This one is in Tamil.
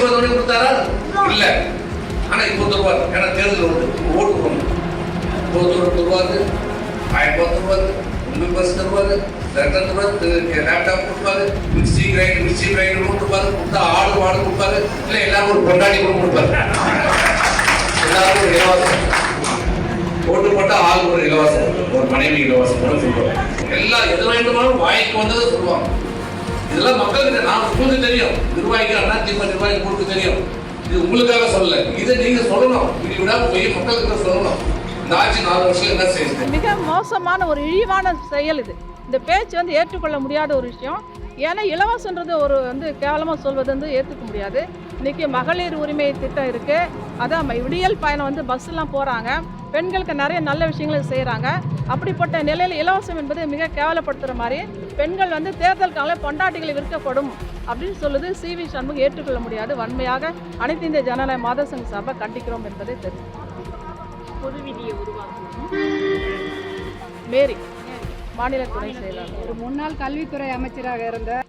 ஆட்சி வந்தவொடனே கொடுத்தாரா இல்ல. ஆனா இப்போ தருவார் ஏன்னா தேர்தல் வந்து ஓட்டு போடணும். இப்போ தூரம் தருவாரு ஆயிரம் ரூபாய் தருவாரு உங்களுக்கு பஸ் தருவாரு லெட்டர் தருவாரு லேப்டாப் கொடுப்பாரு மிக்சி கிரைண்டர் மிக்சி கிரைண்டர் கொடுப்பாரு கொடுத்தா ஆடு வாடு கொடுப்பாரு இல்ல எல்லாரும் ஒரு கொண்டாடி கூட கொடுப்பாரு எல்லாரும் ஒரு இலவசம். ஓட்டு போட்டா ஆள் ஒரு இலவசம். ஒரு மனைவி இலவசம். சொல்லுவாங்க எல்லாம் எது வேண்டுமானாலும் வாய்க்கு வந்ததை சொல்லுவாங்க. இதெல்லாம் மக்களுக்கு நான் உங்களுக்கு தெரியும். நிர்வாகிகள் அண்ணா திமுக நிர்வாகிகள் உங்களுக்கு தெரியும். இது உங்களுக்காக சொல்லல. இதை நீங்க சொல்லணும். இப்படி விடாம போய் மக்களுக்கு சொல்லணும். இந்த ஆட்சி நாலு வருஷம் என்ன செய்யுது? மிக மோசமான ஒரு இழிவான செயல் இது. இந்த பேச்சு வந்து ஏற்றுக்கொள்ள முடியாத ஒரு விஷயம். ஏன்னா இலவசன்றது ஒரு வந்து கேவலமாக சொல்வது வந்து ஏற்றுக்க முடியாது. இன்னைக்கு மகளிர் உரிமை திட்டம் இருக்குது அதான் விடியல் பயணம் வந்து பஸ்ஸெலாம் போகிறாங்க பெண்களுக்கு நிறைய நல்ல விஷயங்களை செய்கிறாங்க அப்படிப்பட்ட நிலையில் இலவசம் என்பது மிக கேவலப்படுத்துகிற மாதிரி பெண்கள் வந்து தேர்தல் காலம் பொண்டாட்டிகளை விற்கப்படும் அப்படின்னு சொல்லுது சி வி சண்முகம் ஏற்றுக்கொள்ள முடியாது. வன்மையாக அனைத்து இந்திய ஜனநாயக மாத சங்க சபை கண்டிக்கிறோம் என்பதை தெரியும் பொது விதியை உருவாக்கும் மேரி மாநில துணை செயலாளர். ஒரு முன்னாள் கல்வித்துறை அமைச்சராக இருந்த